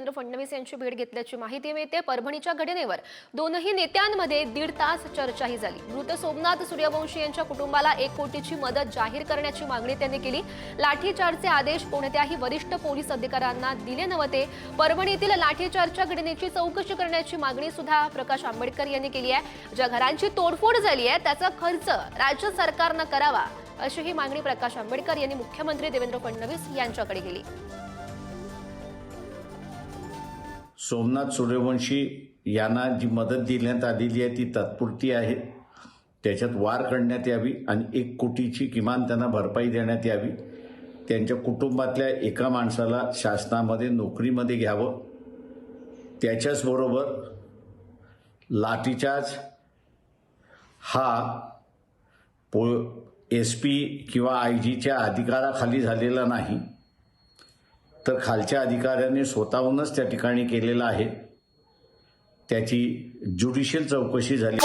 देवेंद्र फडणवीस यांची भेट घेतल्याची माहिती मिळते. परभणीच्या घटनेवर दोनही नेत्यांमध्ये दीड तास चर्चाही झाली. मृत सोमनाथ सूर्यवंशी यांच्या कुटुंबाला एक कोटीची मदत जाहीर करण्याची मागणी त्यांनी केली. लाठीचार्जचे आदेश कोणत्याही वरिष्ठ पोलीस अधिकाऱ्यांना दिले नव्हते. परभणीतील लाठीचार्जच्या घटनेची चौकशी करण्याची मागणी सुद्धा प्रकाश आंबेडकर यांनी केली आहे. ज्या घरांची तोडफोड झाली आहे त्याचा खर्च राज्य सरकारनं करावा अशी ही मागणी प्रकाश आंबेडकर यांनी मुख्यमंत्री देवेंद्र फडणवीस यांच्याकडे केली. सोमनाथ सूर्यवंशी यांना जी मदत देण्यात आलेली आहे ती तात्पुरती आहे. त्याच्यात वार करण्यात यावी आणि एक कोटीची किमान त्यांना भरपाई देण्यात यावी. त्यांच्या कुटुंबातल्या एका माणसाला शासनामध्ये नोकरीमध्ये घ्यावं. त्याच्याचबरोबर लाठीचार्ज हा पो एस पी किंवा आय जीच्या अधिकाराखाली झालेला नाही. तर खालच्या अधिकाऱ्यांनी स्वतःहूनच त्या ठिकाणी केलेला आहे. त्याची ज्युडिशियल चौकशी झाली.